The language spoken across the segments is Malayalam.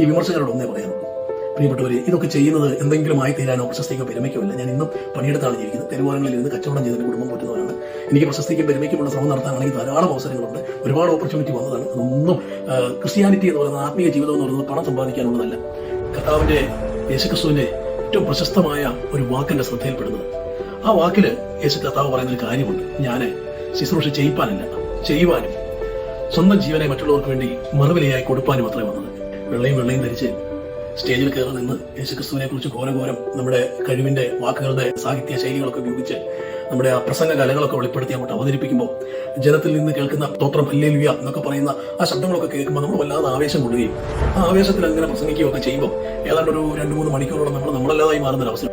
ഈ വിമർശകരോട് ഒന്നേ പറയാം പ്രിയപ്പെട്ടവരെ ഇതൊക്കെ ചെയ്യുന്നത് എന്തെങ്കിലും ആയി തീരാനോ പ്രശസ്തിക്കോ പെരുമയ്ക്കോ അല്ല ഞാൻ ഇന്നും പണിയെടുത്താണ് ജീവിക്കുന്നത്. തെരുവോരങ്ങളിൽ ഇരുന്ന് കച്ചവടം ചെയ്തിട്ട് കുടുംബം പോറ്റുന്നവരാണ് എനിക്ക് പ്രശസ്തിക്കും പെരുമയ്ക്കുമുള്ള ശ്രമം നടത്താനാണെങ്കിൽ ധാരാളം അവസരങ്ങളുണ്ട്. ഒരുപാട് ഓപ്പർച്യൂണിറ്റി വന്നതാണ്. അതൊന്നും ക്രിസ്ത്യാനിറ്റി എന്ന് പറയുന്നത് ആത്മീയ ജീവിതം എന്ന് പറയുന്നത് പണം സമ്പാദിക്കാനുള്ളതല്ല. കർത്താവിന്റെ യേശുക്രിസ്തുവിന്റെ ഏറ്റവും പ്രശസ്തമായ ഒരു വാക്കിന്റെ ശ്രദ്ധയിൽപ്പെടുന്നത്. ആ വാക്കിൽ യേശു കർത്താവ് പറയുന്ന ഒരു കാര്യമുണ്ട്. ഞാൻ ശുശ്രൂഷ ചെയ്യിപ്പാനല്ല ചെയ്യുവാനും സ്വന്തം ജീവനെ മറ്റുള്ളവർക്ക് വേണ്ടി മറുവിലയായി കൊടുപ്പാനും അത്രേ വന്നത്. വെള്ളയും വെള്ളയും ധരിച്ച് സ്റ്റേജിൽ കയറി നിന്ന് യേശുക്രിസ്തുവിനെ കുറിച്ച് ഘോരഘോരം നമ്മുടെ കഴിവിന്റെ വാക്കുകളുടെ സാഹിത്യ ശൈലികളൊക്കെ ഉപയോഗിച്ച് നമ്മുടെ ആ പ്രസംഗ കലകളൊക്കെ വെളിപ്പെടുത്തി അങ്ങോട്ട് അവതരിപ്പിക്കുമ്പോൾ ജനത്തിൽ നിന്ന് കേൾക്കുന്ന സ്തോത്രം ഹല്ലേലൂയ എന്നൊക്കെ പറയുന്ന ആ ശബ്ദങ്ങളൊക്കെ കേൾക്കുമ്പോൾ നമ്മൾ വല്ലാതെ ആവേശം കൊള്ളുകയും ആ ആവേശത്തിൽ അങ്ങനെ പ്രസംഗിക്കുകയൊക്കെ ചെയ്യുമ്പോൾ ഏതാണ്ട് ഒരു രണ്ട് മൂന്ന് മണിക്കൂറോളം നമ്മൾ നമ്മളല്ലാതായി മാറുന്ന ഒരു അവസരം.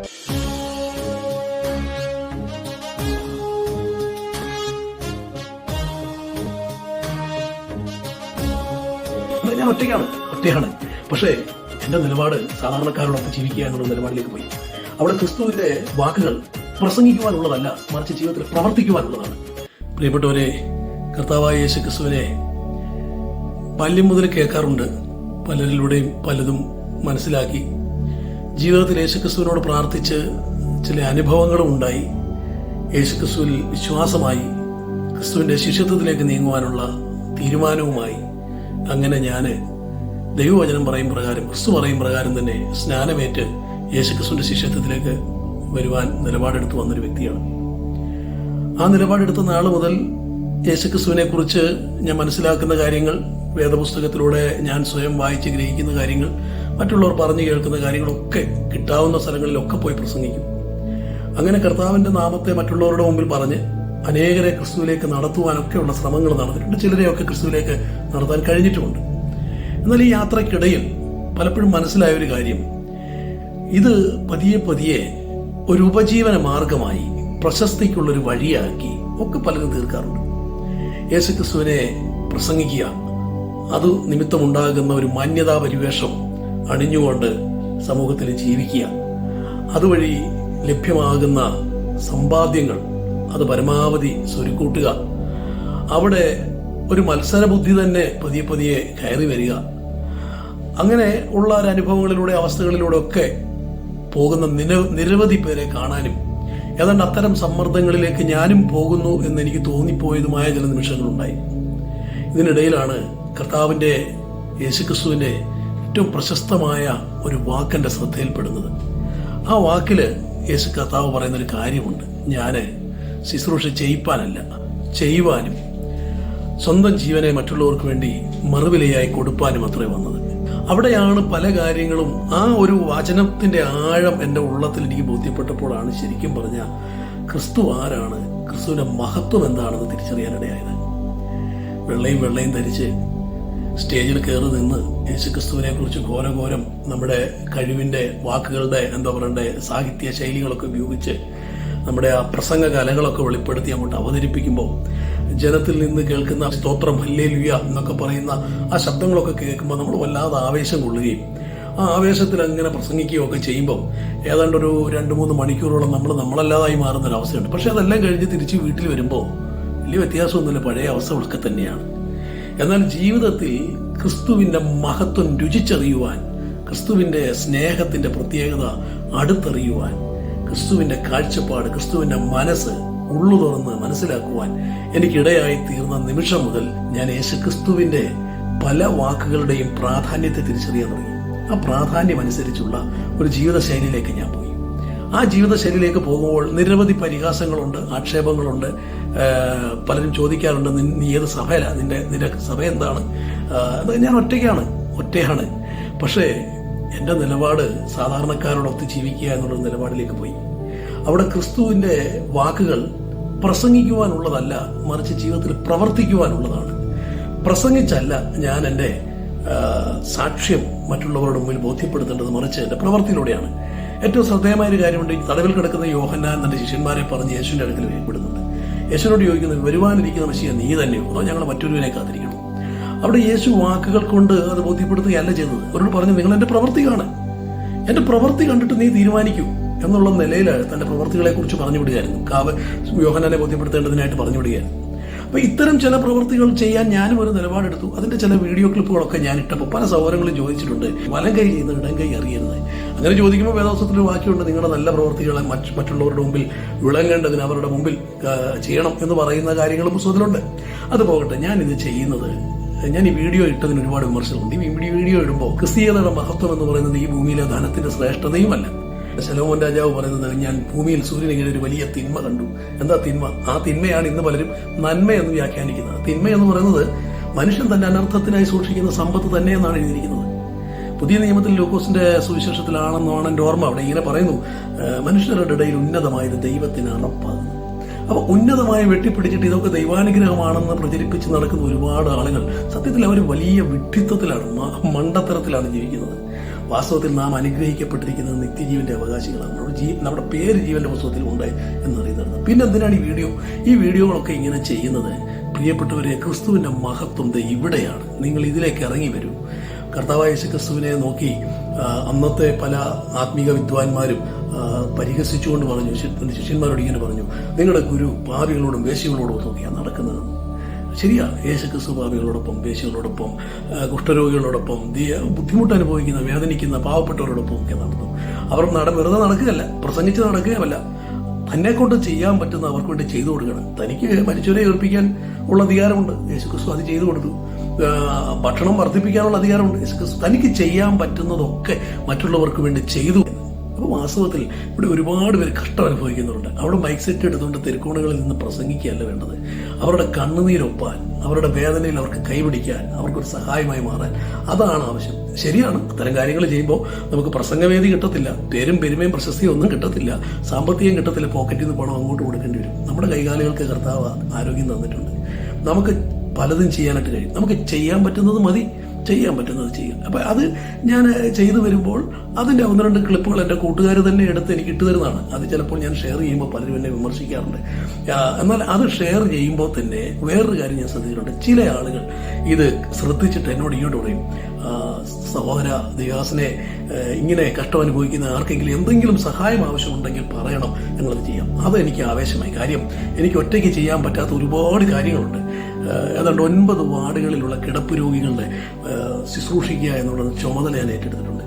ഞാൻ ഒറ്റയ്ക്കാണ്. ഒറ്റയാണ് പക്ഷേ എന്റെ നിലപാട് സാധാരണക്കാരോടൊപ്പം ജീവിക്കുക എന്നുള്ള നിലപാടിലേക്ക് പോയി. അവിടെ ക്രിസ്തുവിന്റെ വാക്കുകൾ പ്രസംഗിക്കുവാനുള്ളതല്ല മറിച്ച് ജീവിതത്തിൽ പ്രവർത്തിക്കുവാനുള്ളതാണ്. പ്രിയപ്പെട്ടവരെ കർത്താവായ യേശു ക്രിസ്തുവിനെ ബാല്യം മുതൽ കേൾക്കാറുണ്ട്. പലരിലൂടെയും പലതും മനസ്സിലാക്കി. ജീവിതത്തിൽ യേശുക്രിസ്തുവിനോട് പ്രാർത്ഥിച്ച് ചില അനുഭവങ്ങളും ഉണ്ടായി. യേശുക്രിസ്തുവിൽ വിശ്വാസമായി. ക്രിസ്തുവിന്റെ ശിഷ്യത്വത്തിലേക്ക് നീങ്ങുവാനുള്ള തീരുമാനവുമായി. അങ്ങനെ ഞാൻ ദൈവവചനം പറയും പ്രകാരം ക്രിസ്തു പറയും പ്രകാരം തന്നെ സ്നാനമേറ്റ് യേശുക്രിസ്തുവിന്റെ ശിഷ്യത്വത്തിലേക്ക് വരുവാൻ നിലപാടെടുത്ത് വന്നൊരു വ്യക്തിയാണ്. ആ നിലപാടെടുത്ത നാൾ മുതൽ യേശുക്രിസ്തുവിനെ കുറിച്ച് ഞാൻ മനസ്സിലാക്കുന്ന കാര്യങ്ങൾ വേദപുസ്തകത്തിലൂടെ ഞാൻ സ്വയം വായിച്ച് ഗ്രഹിക്കുന്ന കാര്യങ്ങൾ മറ്റുള്ളവർ പറഞ്ഞു കേൾക്കുന്ന കാര്യങ്ങളൊക്കെ കിട്ടാവുന്ന സ്ഥലങ്ങളിലൊക്കെ പോയി പ്രസംഗിക്കും. അങ്ങനെ കർത്താവിന്റെ നാമത്തെ മറ്റുള്ളവരുടെ മുമ്പിൽ പറഞ്ഞ് അനേകരെ ക്രിസ്തുവിലേക്ക് നടത്തുവാനൊക്കെയുള്ള ശ്രമങ്ങൾ നടന്നിട്ടുണ്ട്. ചിലരെയൊക്കെ ക്രിസ്തുവിലേക്ക് നടത്താൻ കഴിഞ്ഞിട്ടുമുണ്ട്. എന്നാൽ ഈ യാത്രക്കിടയിൽ പലപ്പോഴും മനസ്സിലായ ഒരു കാര്യം. ഇത് പതിയെ പതിയെ ഒരു ഉപജീവന മാർഗമായി പ്രശസ്തിക്കുള്ള ഒരു വഴിയാക്കി ഒക്കെ പലരും തീർക്കാറുണ്ട്. യേശുക്രിസ്തുവിനെ പ്രസംഗിക്കുക അത് നിമിത്തമുണ്ടാകുന്ന ഒരു മാന്യതാ പരിവേഷം അണിഞ്ഞുകൊണ്ട് സമൂഹത്തിൽ ജീവിക്കുക അതുവഴി ലഭ്യമാകുന്ന സമ്പാദ്യങ്ങൾ അത് പരമാവധി സ്വരുക്കൂട്ടുക അവിടെ ഒരു മത്സരബുദ്ധി തന്നെ പതിയെ പതിയെ കയറി വരിക. അങ്ങനെ ഉള്ള ഒരു അനുഭവങ്ങളിലൂടെ അവസ്ഥകളിലൂടെ ഒക്കെ പോകുന്ന നിര നിരവധി പേരെ കാണാനും ഏതാണ്ട് അത്തരം സമ്മർദ്ദങ്ങളിലേക്ക് ഞാനും പോകുന്നു എന്ന് എനിക്ക് തോന്നിപ്പോയതുമായ ചില നിമിഷങ്ങളുണ്ടായി. ഇതിനിടയിലാണ് കർത്താവിന്റെ യേശുക്രിസ്തുവിന്റെ ഏറ്റവും പ്രശസ്തമായ ഒരു വാക്കിന്റെ ശ്രദ്ധയിൽപ്പെടുന്നത്. ആ വാക്കിൽ യേശു കർത്താവ് പറയുന്നൊരു കാര്യമുണ്ട്. ഞാൻ ശുശ്രൂഷ ചെയ്യിപ്പാനല്ല ചെയ്യുവാനും സ്വന്തം ജീവനെ മറ്റുള്ളവർക്ക് വേണ്ടി മറുവിലയായി കൊടുപ്പാനും അത്രേ വന്നത്. അവിടെയാണ് പല കാര്യങ്ങളും ആ ഒരു വചനത്തിന്റെ ആഴം എന്റെ ഉള്ളത്തിൽ എനിക്ക് ബോധ്യപ്പെട്ടപ്പോഴാണ് ശരിക്കും പറഞ്ഞ ക്രിസ്തു ആരാണ് ക്രിസ്തുവിന്റെ മഹത്വം എന്താണെന്ന് തിരിച്ചറിയാനിടയായത് വെള്ളയും വെള്ളയും ധരിച്ച് സ്റ്റേജിൽ കയറി നിന്ന് യേശുക്രിസ്തുവിനെ കുറിച്ച് ഘോരഘോരം നമ്മുടെ കഴിവിന്റെ വാക്കുകളുടെ എന്താ പറയണ്ടേ സാഹിത്യ ശൈലികളൊക്കെ ഉപയോഗിച്ച് നമ്മുടെ ആ പ്രസംഗ കലകളൊക്കെ വെളിപ്പെടുത്തി അങ്ങോട്ട് അവതരിപ്പിക്കുമ്പോൾ ജനത്തിൽ നിന്ന് കേൾക്കുന്ന സ്തോത്രം ഹല്ലേലുയ എന്നൊക്കെ പറയുന്ന ആ ശബ്ദങ്ങളൊക്കെ കേൾക്കുമ്പോൾ നമ്മൾ വല്ലാതെ ആവേശം കൊള്ളുകയും ആ ആവേശത്തിൽ അങ്ങനെ പ്രസംഗിക്കുകയൊക്കെ ചെയ്യുമ്പം ഏതാണ്ട് ഒരു രണ്ട് മൂന്ന് മണിക്കൂറോളം നമ്മൾ നമ്മളല്ലാതായി മാറുന്ന ഒരു പക്ഷെ അതെല്ലാം കഴിഞ്ഞ് തിരിച്ച് വീട്ടിൽ വരുമ്പോൾ വലിയ വ്യത്യാസമൊന്നുമില്ല. പഴയ അവസ്ഥ ഒക്കെ തന്നെയാണ്. എന്നാൽ ജീവിതത്തിൽ ക്രിസ്തുവിന്റെ മഹത്വം രുചിച്ചറിയുവാൻ ക്രിസ്തുവിന്റെ സ്നേഹത്തിന്റെ പ്രത്യേകത അടുത്തറിയുവാൻ ക്രിസ്തുവിന്റെ കാഴ്ചപ്പാട് ക്രിസ്തുവിന്റെ മനസ്സ് ഉള്ളു തുറന്ന് മനസ്സിലാക്കുവാൻ എനിക്കിടയായി തീർന്ന നിമിഷം മുതൽ ഞാൻ യേശു ക്രിസ്തുവിന്റെ പല വാക്കുകളുടെയും പ്രാധാന്യത്തെ തിരിച്ചറിയാൻ തുടങ്ങി. ആ പ്രാധാന്യം അനുസരിച്ചുള്ള ഒരു ജീവിതശൈലിയിലേക്ക് ഞാൻ പോയി. ആ ജീവിതശൈലിയിലേക്ക് പോകുമ്പോൾ നിരവധി പരിഹാസങ്ങളുണ്ട് ആക്ഷേപങ്ങളുണ്ട് പലരും ചോദിക്കാറുണ്ട് "നിൻ- നീ ഏത് സഭയിലാണ് നിന്റെ നിന്റെ സഭ എന്താണ്? ഞാൻ ഒറ്റയ്ക്കാണ് ഒറ്റയാണ്. പക്ഷേ എന്റെ നിലപാട് സാധാരണക്കാരോടൊത്ത് ജീവിക്കുക എന്നുള്ള നിലപാടിലേക്ക് പോയി. അവിടെ ക്രിസ്തുവിന്റെ വാക്കുകൾ പ്രസംഗിക്കുവാനുള്ളതല്ല മറിച്ച് ജീവിതത്തിൽ പ്രവർത്തിക്കുവാനുള്ളതാണ്. പ്രസംഗിച്ചല്ല ഞാൻ എന്റെ സാക്ഷ്യം മറ്റുള്ളവരുടെ മുമ്പിൽ ബോധ്യപ്പെടുത്തേണ്ടത് മറിച്ച് എന്റെ പ്രവർത്തിയിലൂടെയാണ്. ഏറ്റവും ശ്രദ്ധേയമായ ഒരു കാര്യമുണ്ട് തടവിൽ കിടക്കുന്ന യോഹന്നാൻ തന്റെ ശിഷ്യന്മാരെ പറഞ്ഞ് യേശുവിന്റെ അടുക്കൽ വേർപ്പെടുന്നുണ്ട് യേശുവിനോട് ചോദിക്കുന്നത് വരുവാനിരിക്കുന്ന മനുഷ്യ നീ തന്നെയോ? അതോ ഞങ്ങൾ മറ്റൊരുവിനെ കാത്തിരിക്കണം അവിടെ യേശു വാക്കുകൾ കൊണ്ട് അത് ബോധ്യപ്പെടുത്തുകയല്ല ചെയ്തത് അവരോട് പറഞ്ഞു നിങ്ങൾ എന്റെ പ്രവൃത്തി കാണാൻ എന്റെ പ്രവൃത്തി കണ്ടിട്ട് നീ തീരുമാനിക്കൂ. എന്നുള്ള നിലയിൽ തന്റെ പ്രവർത്തികളെക്കുറിച്ച് പറഞ്ഞു വിടുകയായിരുന്നു കാവ് യോഹനാനെ ബോധ്യപ്പെടുത്തേണ്ടതിനായിട്ട് പറഞ്ഞു വിടുകയായിരുന്നു അപ്പോൾ ഇത്തരം ചില പ്രവൃത്തികൾ ചെയ്യാൻ ഞാനും ഒരു നിലപാടെടുത്തു. അതിന്റെ ചില വീഡിയോ ക്ലിപ്പുകളൊക്കെ ഞാൻ ഇട്ടപ്പോൾ പല സൗകര്യങ്ങളും ചോദിച്ചിട്ടുണ്ട്. വലം കൈ ചെയ്യുന്ന ഇടം കൈ അറിയരുത്. അങ്ങനെ ചോദിക്കുമ്പോൾ വേദോസത്തിൽ വാക്കിയുണ്ട് നിങ്ങളുടെ നല്ല പ്രവൃത്തികളെ മറ്റ് മറ്റുള്ളവരുടെ മുമ്പിൽ വിളങ്ങേണ്ടതിന് അവരുടെ മുമ്പിൽ ചെയ്യണം എന്ന് പറയുന്ന കാര്യങ്ങൾ പുസ്തകത്തിലുണ്ട്. അത് പോകട്ടെ ഞാൻ ഇത് ചെയ്യുന്നത് ഞാൻ ഈ വീഡിയോ ഇട്ടതിന് ഒരുപാട് വിമർശനമുണ്ട്. ഈ വീഡിയോ ഇടുമ്പോൾ ക്രിസ്തീയതയുടെ മഹത്വം എന്ന് പറയുന്നത് ഈ ഭൂമിയിലെ ധനത്തിന്റെ ശ്രേഷ്ഠതയുമല്ല. ശലോമോൻ രാജാവ് പറയുന്നത് ഞാൻ ഭൂമിയിൽ സൂര്യനെങ്ങനെ ഒരു വലിയ തിന്മ കണ്ടു. എന്താ തിന്മ? ആ തിന്മയാണ് ഇന്ന് പലരും നന്മയെന്ന് വ്യാഖ്യാനിക്കുന്നത്. തിന്മ എന്ന് പറയുന്നത് മനുഷ്യൻ തന്നെ അനർത്ഥത്തിനായി സൂക്ഷിക്കുന്ന സമ്പത്ത് തന്നെ എന്നാണ് എഴുതിയിരിക്കുന്നത്. പുതിയ നിയമത്തിൽ ലൂക്കോസിന്റെ സുവിശേഷത്തിലാണെന്നാണ് എന്റെ ഓർമ്മ അവിടെ ഇങ്ങനെ പറയുന്നു മനുഷ്യരുടെ ഇടയിൽ ഉന്നതമായത് ദൈവത്തിന് അറപ്പാകുന്നു അപ്പൊ ഉന്നതമായി വെട്ടിപ്പിടിച്ചിട്ട് ഇതൊക്കെ ദൈവാനുഗ്രഹമാണെന്ന് പ്രചരിപ്പിച്ച് നടക്കുന്ന ഒരുപാട് ആളുകൾ സത്യത്തിൽ അവർ വലിയ വിഡ്ഢിത്വത്തിലാണ് മണ്ടത്തരത്തിലാണ് ജീവിക്കുന്നത്. വാസ്തവത്തിൽ നാം അനുഗ്രഹിക്കപ്പെട്ടിരിക്കുന്നത് നിത്യജീവന്റെ അവകാശികളാണ്. നമ്മുടെ ജീ നമ്മുടെ പേര് ജീവന്റെ പുസ്തകത്തിൽ ഉണ്ട് എന്നറിയുന്നത് പിന്നെ എന്തിനാണ് ഈ വീഡിയോ? ഈ വീഡിയോകളൊക്കെ ഇങ്ങനെ ചെയ്യുന്നത് പ്രിയപ്പെട്ടവരെ ക്രിസ്തുവിന്റെ മഹത്വം ഇവിടെയാണ്. നിങ്ങൾ ഇതിലേക്ക് ഇറങ്ങി വരൂ. കർത്താവായ ക്രിസ്തുവിനെ നോക്കി അന്നത്തെ പല ആത്മീക വിദ്വാൻമാരും പരിഹസിച്ചുകൊണ്ട് പറഞ്ഞു ശിഷ്യന്മാരോട് ഇങ്ങനെ പറഞ്ഞു നിങ്ങളുടെ ഗുരു പാവികളോടും വേശികളോടും നോക്കിയാണ് നടക്കുന്നത് ശരിയാ യേശുക്രിസ്തു പാപികളോടൊപ്പം വേശ്യകളോടൊപ്പം കുഷ്ഠരോഗികളോടൊപ്പം ബുദ്ധിമുട്ട് അനുഭവിക്കുന്ന വേദനിക്കുന്ന പാവപ്പെട്ടവരോടൊപ്പം ഒക്കെ നടന്നു. അവർ നട വെറുതെ നടക്കുകയല്ല പ്രസംഗിച്ച് നടക്കുകയല്ല തന്നെ കൊണ്ട് ചെയ്യാൻ പറ്റുന്ന അവർക്ക് വേണ്ടി ചെയ്തു കൊടുക്കണം. തനിക്ക് മരിച്ചവരെ ഏൽപ്പിക്കാൻ ഉള്ള അധികാരമുണ്ട്. യേശുക്രിസ്തു അത് ചെയ്തു കൊടുത്തു. ഭക്ഷണം വർദ്ധിപ്പിക്കാനുള്ള അധികാരമുണ്ട്. യേശുക്രിസ്തു തനിക്ക് ചെയ്യാൻ പറ്റുന്നതൊക്കെ മറ്റുള്ളവർക്ക് വേണ്ടി ചെയ്തു അപ്പോൾ വാസ്തവത്തിൽ ഇവിടെ ഒരുപാട് പേര് കഷ്ടം അനുഭവിക്കുന്നുണ്ട്. അവിടെ മൈക്ക് സെറ്റ് എടുത്തുകൊണ്ട് തെരുക്കോണുകളിൽ നിന്ന് പ്രസംഗിക്കുകയല്ല വേണ്ടത്. അവരുടെ കണ്ണുനീരൊപ്പാൻ അവരുടെ വേദനയിൽ അവർക്ക് കൈപിടിക്കാൻ അവർക്കൊരു സഹായമായി മാറാൻ അതാണ് ആവശ്യം. ശരിയാണ് അത്തരം കാര്യങ്ങൾ ചെയ്യുമ്പോൾ നമുക്ക് പ്രസംഗവേദി കിട്ടത്തില്ല പേരും പെരുമയും പ്രശസ്തിയും ഒന്നും കിട്ടത്തില്ല സാമ്പത്തികം കിട്ടത്തില്ല പോക്കറ്റിൽ നിന്ന് പണം അങ്ങോട്ട് കൊടുക്കേണ്ടി വരും. നമ്മുടെ കൈകാലുകൾക്ക് കർത്താവ് ആരോഗ്യം തന്നിട്ടുണ്ട്. നമുക്ക് പലതും ചെയ്യാനായിട്ട് കഴിയും. നമുക്ക് ചെയ്യാൻ പറ്റുന്നത് മതി. ചെയ്യാൻ പറ്റുന്നത് ചെയ്യാം. അപ്പം അത് ഞാൻ ചെയ്തു വരുമ്പോൾ അതിന്റെ ഒന്ന് രണ്ട് ക്ലിപ്പുകൾ എന്റെ കൂട്ടുകാർ തന്നെ എടുത്ത് എനിക്ക് ഇട്ട് തരുന്നതാണ്. അത് ചിലപ്പോൾ ഞാൻ ഷെയർ ചെയ്യുമ്പോൾ പലരും എന്നെ വിമർശിക്കാറുണ്ട്. എന്നാൽ അത് ഷെയർ ചെയ്യുമ്പോൾ തന്നെ വേറൊരു കാര്യം ഞാൻ ശ്രദ്ധിച്ചിട്ടുണ്ട്. ചില ആളുകൾ ഇത് ശ്രദ്ധിച്ചിട്ട് എന്നോട് ഇങ്ങോട്ട് പറയും സഹോദര ദിവാസിനെ ഇങ്ങനെ കഷ്ടം അനുഭവിക്കുന്ന ആർക്കെങ്കിലും എന്തെങ്കിലും സഹായം ആവശ്യമുണ്ടെങ്കിൽ പറയണം ഞങ്ങളത് ചെയ്യാം. അത് എനിക്ക് ആവേശമായി. കാര്യം എനിക്ക് ഒറ്റയ്ക്ക് ചെയ്യാൻ പറ്റാത്ത ഒരുപാട് കാര്യങ്ങളുണ്ട്. ഏതാണ്ട് ഒൻപത് വാർഡുകളിലുള്ള കിടപ്പ് രോഗികളുടെ ശുശ്രൂഷിക്കുക എന്നുള്ള ചുമതല ഞാൻ ഏറ്റെടുത്തിട്ടുണ്ട്.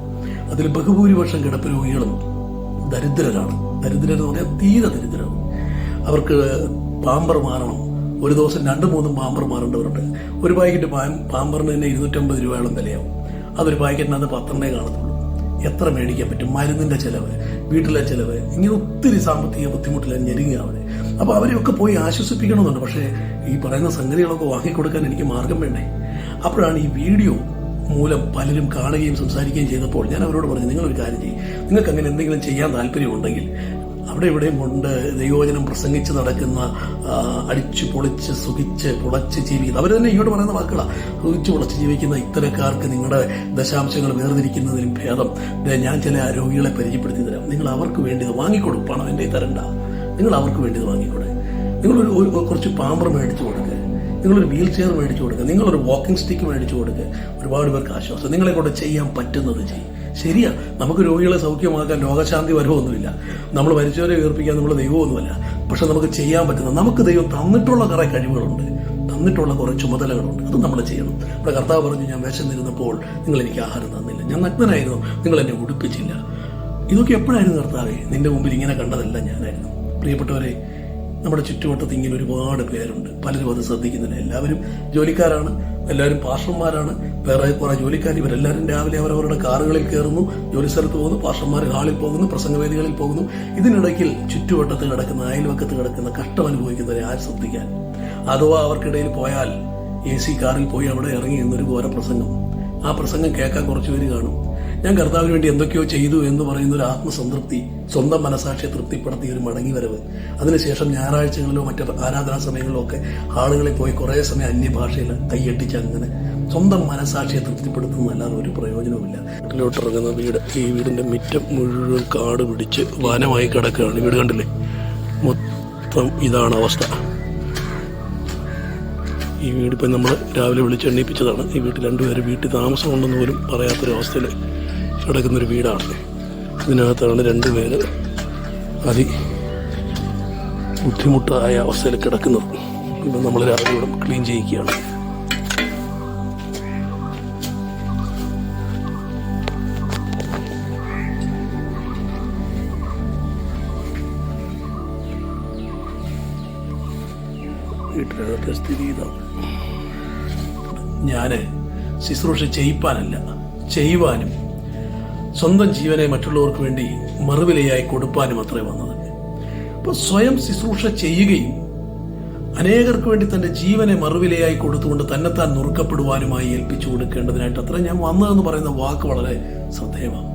അതിൽ ബഹുഭൂരിപക്ഷം കിടപ്പ് രോഗികളും ദരിദ്രരാണ്. ദരിദ്രരെന്ന് പറഞ്ഞാൽ തീരെ ദരിദ്രരാണ്. അവർക്ക് പാമ്പർ മാറണം. ഒരു ദിവസം രണ്ടു മൂന്നും പാമ്പർ മാറേണ്ടവരുണ്ട്. ഒരു പാക്കറ്റ് പാമ്പറിന് തന്നെ ഇരുന്നൂറ്റമ്പത് രൂപയോളം വിലയാവും. അതൊരു പാക്കറ്റിനകത്ത് പത്തെണ്ണേ കാണത്തുള്ളൂ. എത്ര മേടിക്കാൻ പറ്റും? മരുന്നിന്റെ ചെലവ് വീട്ടിലെ ചെലവ് ഇങ്ങനെ ഒത്തിരി സാമ്പത്തിക ബുദ്ധിമുട്ടില്ല ഞെരുങ്ങി അവർ. അപ്പൊ അവരെയൊക്കെ പോയി ആശ്വസിപ്പിക്കണമെന്നുണ്ട്. പക്ഷേ ഈ പറയുന്ന സംഗതികളൊക്കെ വാങ്ങിക്കൊടുക്കാൻ എനിക്ക് മാർഗം വേണ്ടേ? അപ്പോഴാണ് ഈ വീഡിയോ മൂലം പലരും കാണുകയും സംസാരിക്കുകയും ചെയ്തപ്പോൾ ഞാൻ അവരോട് പറഞ്ഞു നിങ്ങളൊരു കാര്യം ചെയ്യും. നിങ്ങൾക്ക് അങ്ങനെ എന്തെങ്കിലും ചെയ്യാൻ താല്പര്യമുണ്ടെങ്കിൽ അവിടെ ഇവിടെയും കൊണ്ട് ദൈവവചനം പ്രസംഗിച്ച് നടക്കുന്ന അടിച്ച് പൊളിച്ച് സുഖിച്ച് പുളച്ച് ജീവിക്കുന്ന. അവർ തന്നെ ഇങ്ങോട്ട് പറയുന്ന വാക്കുകളാണ് സുഖിച്ച് പുളച്ച് ജീവിക്കുന്ന ഇത്തരക്കാർക്ക് നിങ്ങളുടെ ദശാംശങ്ങൾ വേർതിരിക്കുന്നതിലും ഭേദം. ഞാൻ ചില രോഗികളെ പരിചയപ്പെടുത്തി തരാം. നിങ്ങൾ അവർക്ക് വേണ്ടി ഇത് വാങ്ങിക്കൊടുക്കും പണം എന്റെ തരണ്ട. നിങ്ങൾ അവർക്ക് വേണ്ടി ഇത് വാങ്ങിക്കൂടെ. നിങ്ങളൊരു കുറച്ച് പാമ്പർ മേടിച്ചു കൊടുക്കുക നിങ്ങളൊരു വീൽ ചെയർ മേടിച്ചു കൊടുക്കുക നിങ്ങളൊരു വാക്കിംഗ് സ്റ്റിക്ക് മേടിച്ചു കൊടുക്കുക ഒരുപാട് പേർക്ക് ആശ്വാസം. നിങ്ങളെ ചെയ്യാൻ പറ്റുന്നത് ചെയ്യും. ശരിയാ നമുക്ക് രോഗികളെ സൗഖ്യമാക്കാൻ രോഗശാന്തി വരവൊന്നുമില്ല. നമ്മൾ മരിച്ചവരെ ഉയർപ്പിക്കാൻ നമ്മൾ ദൈവമൊന്നുമല്ല. പക്ഷെ നമുക്ക് ചെയ്യാൻ പറ്റുന്ന നമുക്ക് ദൈവം തന്നിട്ടുള്ള കുറേ കഴിവുകളുണ്ട്. തന്നിട്ടുള്ള കുറേ ചുമതലകളുണ്ട്. അത് നമ്മൾ ചെയ്യണം. ഇവിടെ കർത്താവ് പറഞ്ഞു ഞാൻ വിശന്നിരുന്നപ്പോൾ നിങ്ങൾ എനിക്ക് ആഹാരം തന്നില്ല. ഞാൻ നഗ്നനായിരുന്നു. നിങ്ങൾ എന്നെ ഉടുപ്പിച്ചില്ല. ഇതൊക്കെ എപ്പോഴായിരുന്നു കർത്താവേ? നിന്റെ മുമ്പിൽ ഇങ്ങനെ കണ്ടതല്ല ഞാനായിരുന്നു. പ്രിയപ്പെട്ടവരെ നമ്മുടെ ചുറ്റുവട്ടത്ത് ഇങ്ങനെ ഒരുപാട് പേരുണ്ട്. പലരും അത് ശ്രദ്ധിക്കുന്നില്ല എല്ലാവരും ജോലിക്കാരാണ്. എല്ലാവരും പാർഷന്മാരാണ്. വേറെ കുറെ ജോലിക്കാർ ഇവരെല്ലാവരും രാവിലെ അവരവരുടെ കാറുകളിൽ കയറുന്നു ജോലി സ്ഥലത്ത് പോകുന്നു പാർഷന്മാർ ഹാളിൽ പോകുന്നു പ്രസംഗവേദികളിൽ പോകുന്നു. ഇതിനിടയ്ക്കിൽ ചുറ്റുവട്ടത്ത് കിടക്കുന്ന അയൽവക്കത്ത് കിടക്കുന്ന കഷ്ടം അനുഭവിക്കുന്നവരെ ആര് ശ്രദ്ധിക്കാൻ? അഥവാ അവർക്കിടയിൽ പോയാൽ എ സി കാറിൽ പോയി അവിടെ ഇറങ്ങി എന്നൊരു ഘോര പ്രസംഗം ആ പ്രസംഗം കേൾക്കാൻ കുറച്ചുപേര് കാണും. ഞാൻ കർത്താവിന് വേണ്ടി എന്തൊക്കെയോ ചെയ്തു എന്ന് പറയുന്ന ഒരു ആത്മസംതൃപ്തി സ്വന്തം മനസാക്ഷിയെ തൃപ്തിപ്പെടുത്തിയ ഒരു മടങ്ങി വരവ് അതിനുശേഷം ഞായറാഴ്ചകളിലോ മറ്റ് ആരാധനാ സമയങ്ങളിലോ ഒക്കെ ആളുകളെ പോയി കുറേ സമയം അന്യഭാഷയിൽ കൈയട്ടിച്ച് അങ്ങനെ സ്വന്തം മനസാക്ഷിയെ തൃപ്തിപ്പെടുത്തുന്നതല്ലാതെ ഒരു പ്രയോജനവുമില്ല. വീട്ടിലോട്ടിറങ്ങുന്ന വീട് ഈ വീടിന്റെ മുറ്റം മുഴുവൻ കാട് പിടിച്ച് വനമായി കിടക്കുകയാണ്. വീട് കണ്ടില്ലേ? മൊത്തം ഇതാണ് അവസ്ഥ. ഈ വീടിപ്പോൾ നമ്മൾ രാവിലെ വിളിച്ചെണ്ണീപ്പിച്ചതാണ് ഈ വീട്ടിൽ രണ്ടുപേരും വീട്ടിൽ താമസമുണ്ടെന്ന് പോലും പറയാത്തൊരവസ്ഥയിൽ കിടക്കുന്നൊരു വീടാണ് ഇതിനകത്താണ് രണ്ടുപേര് അതി ബുദ്ധിമുട്ടായ അവസ്ഥയിൽ കിടക്കുന്നത്. ഇപ്പം നമ്മൾ രാവിലെ ഇവിടെ ക്ലീൻ ചെയ്യിക്കുകയാണ്. സ്ഥിതി ഇതാണ് ഞാൻ ശുശ്രൂഷ ചെയ്യിപ്പാനല്ല ചെയ്യുവാനും സ്വന്തം ജീവനെ മറ്റുള്ളവർക്ക് വേണ്ടി മറുവിലയായി കൊടുപ്പാനും അത്രേ വന്നത്. അപ്പോൾ സ്വയം ശുശ്രൂഷ ചെയ്യുകയും അനേകർക്ക് വേണ്ടി തന്റെ ജീവനെ മറുവിലയായി കൊടുത്തുകൊണ്ട് തന്നെത്താൻ നുറുക്കപ്പെടുവാനുമായി ഏൽപ്പിച്ചു കൊടുക്കേണ്ടതിനായിട്ട് അത്ര ഞാൻ വന്നതെന്ന് പറയുന്ന വാക്ക് വളരെ ശ്രദ്ധേയമാണ്.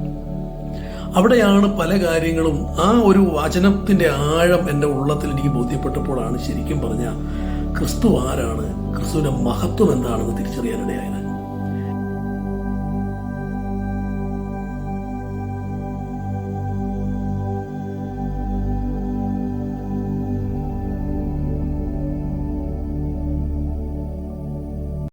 അവിടെയാണ് പല കാര്യങ്ങളും ആ ഒരു വചനത്തിന്റെ ആഴം എന്റെ ഉള്ളത്തിൽ എനിക്ക് ബോധ്യപ്പെട്ടപ്പോഴാണ് ശരിക്കും പറഞ്ഞ ക്രിസ്തു ആരാണ് ക്രിസ്തുവിന്റെ മഹത്വം എന്താണെന്ന് തിരിച്ചറിയാനിടയായത്.